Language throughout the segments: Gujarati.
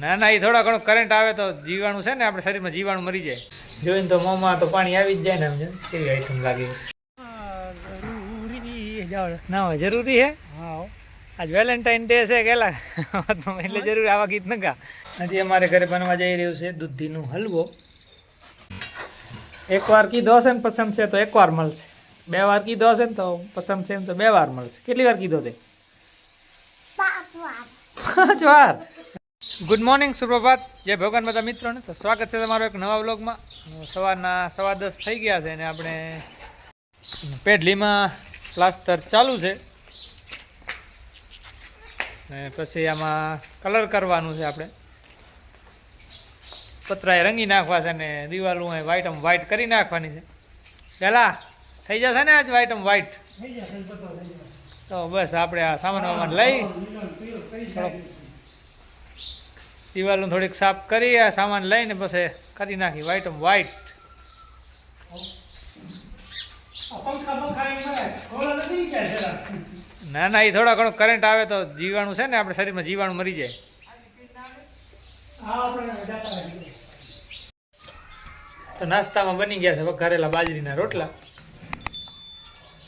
ના ના એ થોડા ઘણો કરંટ આવે તો જીવાણું છે ને આપણે શરીરમાં જીવાણું મરી જાય. જોઈને તો મોંમાં તો પાણી આવી જ જાય ને સમજે કેવી આઈટમ લાગે? ના હોય જરૂરી હે. આજ વેલેન્ટાઇન ડે છે કેલા એટલે જરૂર આવા ગીત નકા હજી અમારે ઘરે બનવા જઈ રહ્યું છે દૂધીનું હલવો. એકવાર કીધો હશે ને પસંદ છે તો એકવાર મળશે. બે વાર કીધો હશે ને તો પસંદ છે ને તો બે વાર મળશે. કેટલી વાર કીધો તે? પાંચ વાર ગુડ મોર્નિંગ સુપ્રભાત. જય ભગવાન બધા મિત્રોને તો સ્વાગત છે તમારો એક નવા વ્લોગમાં. સવારના સવા દસ થઈ ગયા છે અને આપણે પેઢલીમાં પ્લાસ્ટર ચાલુ છે. ને પછી આમાં કલર કરવાનું છે આપણે. પતરાએ રંગી નાખવા છે ને દિવાલું વ્હાઈટ આમ વ્હાઈટ કરી નાખવાની છે. પહેલાં થઈ જશે ને આજ વ્હાઈટ આમ વ્હાઈટ તો બસ આપણે આ સામાન વામાન લઈ થોડોક દિવાલનું થોડીક સાફ કરી, આ સામાન લઈને પછી કરી નાખી વ્હાઈટ વ્હાઈટ ના ના, એ થોડા ઘણો કરંટ આવે તો જીવાણું છે ને, આપણે શરીરમાં જીવાણું મરી જાય. તો નાસ્તામાં બની ગયા છે વઘારેલા બાજરીના રોટલા.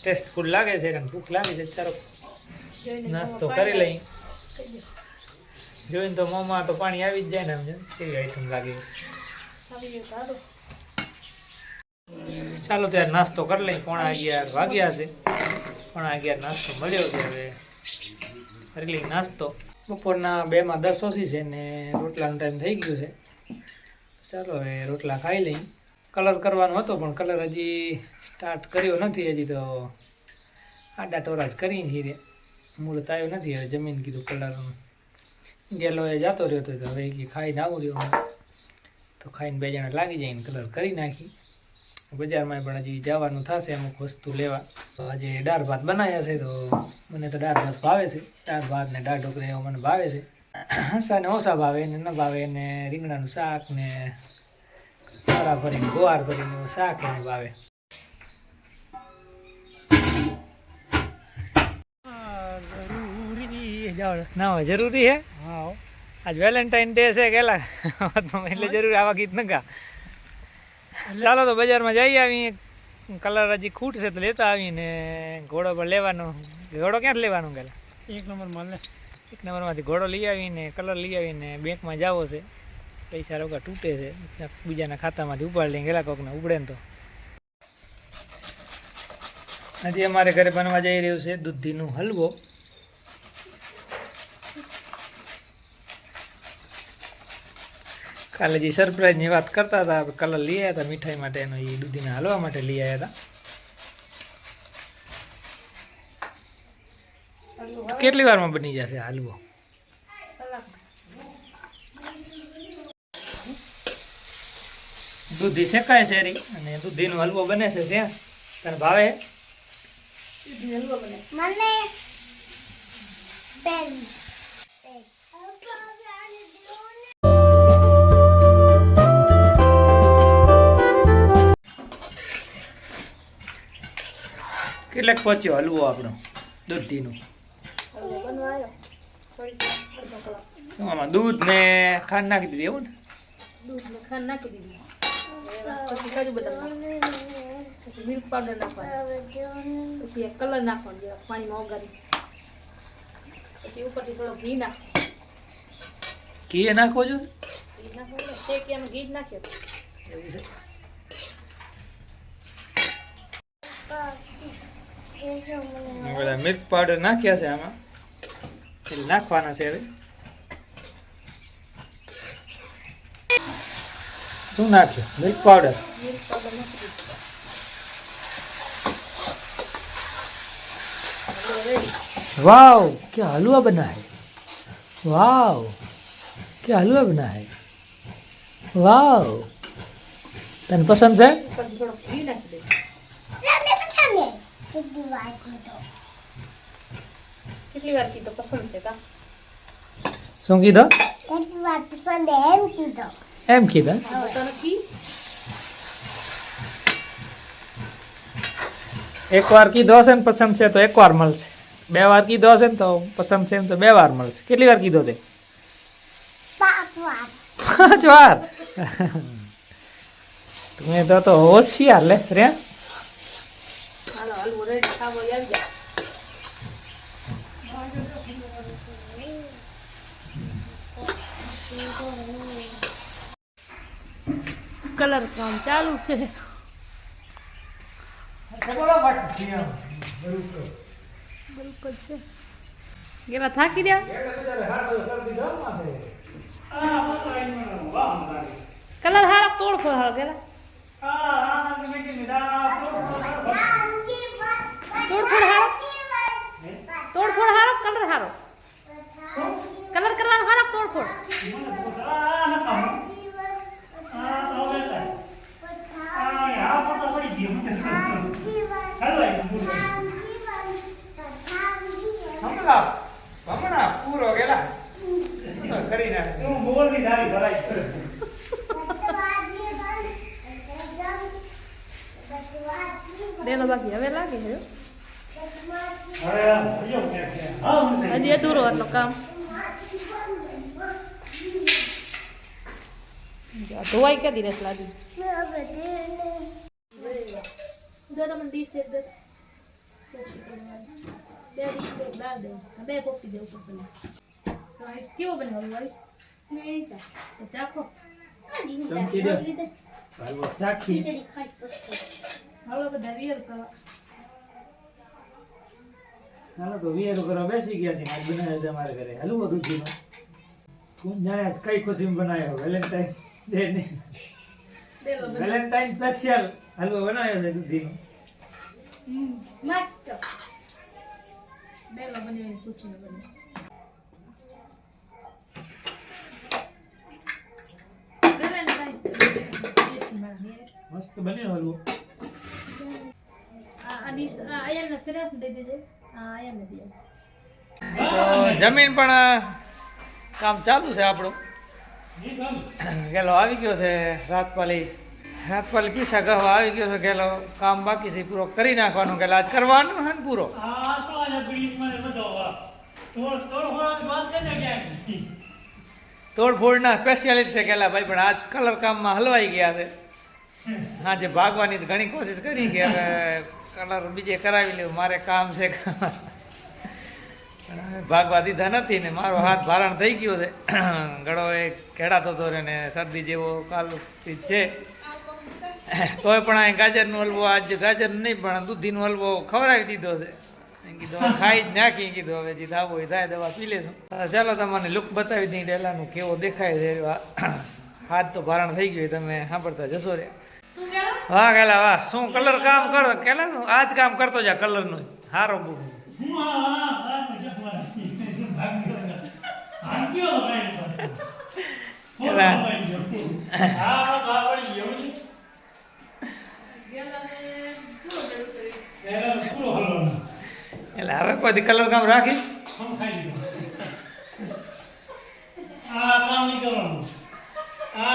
ટેસ્ટફુલ લાગે છે અને ભૂખ લાગે છે સારો નાસ્તો કરી લઈ જોઈને તો મોંમાં તો પાણી આવી જ જાય ને સમજે કેવી આઈટમ લાગે? ચાલો ત્યારે નાસ્તો કરી લઈ પોણા અગિયાર વાગ્યા છે. પોણા અગિયાર નાસ્તો મળ્યો છે હવે. કરી લઈ નાસ્તો. બપોરના બેમાં દસ ઓછી છે ને રોટલાનો ટાઈમ થઈ ગયો છે. ચાલો હવે રોટલા ખાઈ લઈ કલર કરવાનો હતો, પણ કલર હજી સ્ટાર્ટ કર્યો નથી, હજી તો આડા ટોરા જ કરી રે મૂળ આવ્યો નથી, હવે જમીન કીધું કલર. ગેલો એ જતો રહ્યો હતો હવે કે ખાઈને આવું રહ્યો તો ખાઈને બે જણા લાગી જાય ને કલર કરી નાખી. બજારમાં પણ હજી જવાનું થશે અમુક વસ્તુ લેવા. તો આજે દાળ ભાત બનાવ્યા છે, તો મને તો દાળ ભાત ભાવે છે. દાળ ભાત ને દાળ ઢોકળા એવો મને ભાવે છે. હંસાને ઓછા ભાવે એને ન ભાવે એને રીંગણાનું શાક ને ચારા ભરીને ગોવાર ભરીને શાક એને ભાવે. ના જરૂરી હે? આજ વેલેન્ટાઇન ડે છે કેલા એટલે જરૂરી આવા ગીત નકા ચાલો તો બજારમાં જઈ આવી. કલર હજી ખૂટશે તો લેતા આવીને ઘોડો પણ લેવાનો. ઘોડો ક્યાંથી લેવાનો ગયેલા એક નંબરમાં એક એક નંબરમાંથી ઘોડો લઈ આવીને કલર લઈ આવીને બેંકમાં જાવો છે. પૈસા રોકા તૂટે છે. બીજાના ખાતામાંથી ઉપાડી લઈને ગયેલા કોકને ઉપડે ને તો. હજી અમારે ઘરે બનવા જઈ રહ્યું છે દૂધીનું હલવો. કાલે જે સરપ્રાઈઝની વાત કરતા હતા કલર લઈ આવ્યા હતા મીઠાઈ માટે એનો એ દૂધીના હલવા માટે લઈ આવ્યા હતા. કેટલી વારમાં બની જશે હલવો? દૂધી શેકાય છે રી અને દૂધીનો હલવો બને છે ત્યાં. તને ભાવે? કેટલાક પહોંચ્યો હલવો આપણો? દૂધીનો. શું આમાં? દૂધ ને ખાંડ નાખી દીધી એવું ને? દૂધ ને ખાંડ નાખી દીધી. પછી કાજુ બદામ પછી મિલ્ક પાવડર નાખવાનો પછી એક કલર નાખવાનો જે પાણીમાં ઓગાળી પછી ઉપરથી થોડો ઘી નાખો ઘી નાખો છો? ઘી નાખો ઘી જ નાખ્યો એવું છે? મિલ્ક પાવડર નાખ્યા છે આમાં. નાખવાના છે હવે. છે ઉપરથી પાવડર. વાવ કે હલવા બના હે વાવ. કે વાર બના કેટલી વાર કીધું? પસંદ છે શું કીધો? કેટલી વાર પસંદ એમ કીધો. એમ કીધું બધાનો ઘી એકવાર કીધો હશે ને પસંદ છે તો એકવાર મળશે બે વાર કીધો હશે ને તો પસંદ છે ને તો બે વાર મળશે કેટલી વાર કીધો તે પાંચ વાર પાંચ વાર તમે તો તો હોશિયાર લે શ્રેયા હાલો હલવો રેડી ખાવો આવી જાય કલર કામ ચાલુ છે બિલકુલ છે ગેલા થાકી રહ્યા કલર હારો તોડ ફોડ હારો ગેલા તોડ ફોડ હારો તોડ ફોડ હારો કલર હારો કલર કરવાનો હારો તોડ ફોડ હમણાં હમણાં પૂરો ગેલા કરી નાખે દેલો બાકી હવે લાગે છે હજી અધૂરો એટલો કામ. ધોવાઈ ક્યાં દિવસ લાગી. ગરમ. બે ડીશ દાળ દે બે કોફી દે ઉપર પેલા તો આઈસ કેવો બનાવ્યો આઈસ તો ચાખો ચમચી દે. ચાખી હવે બધા વિયર કરવા ચાલો તો વીર કરવા બેસી ગયા છે આજ બનાવ્યો ઘરે હલવો દૂધીનો કોણ જાણે કઈ ખુશી બનાવ્યો વેલેન્ટાઇન ડે ને વેલેન્ટાઇન સ્પેશિયલ હલવો બનાવ્યો છે દૂધીનો દેલો બનાવીને બને ખુશી દેશ. મસ્ત બને હલવો. જમીન પણ કામ ચાલુ છે આપણું. ગેલો આવી ગયો છે રાતપાલી. રાતપાલી પલકી ગહવા આવી ગયો છે ગેલો. કામ બાકી છે પૂરો કરી નાખવાનો ગેલો. આજ કરવાનો હે ને પૂરો? તોડફોડના સ્પેશિયાલિસ્ટ છે ગેલા ભાઈ પણ આજ કલર કામમાં હલવાઈ ગયા છે. હા જે ભાગવાની તો ઘણી કોશિશ કરી કે હવે કલર બીજે કરાવી લેવું મારે કામ છે ભાગવા દીધા નથી ને મારો હાથ ભારણ થઈ ગયો છે. ગળો એ ખેડાતો હતો ને શરદી જેવો કાલથી છે. તોય પણ આ ગાજરનો હલવો આજ ગાજર નહીં પણ દૂધીનો હલવો ખવડાવી દીધો છે. કીધું ખાઈ જ નાખી. કીધું હવે જે થાવું હોય થાય દવા પી લેશું. ચાલો તમને લુક બતાવી દઈ ડેલાનું કેવો દેખાય છે. હાથ તો ભારણ થઈ ગયું તમે સાંભળતા જશો રે. વાહ કેલા વાહ શું કલર કામ કરો? કેલા આ જ કામ કરતો જા કલરનું. હારો બુક એટલે પછી કલર કામ રાખીશ? આ કામ નહીં કરવાનું. આ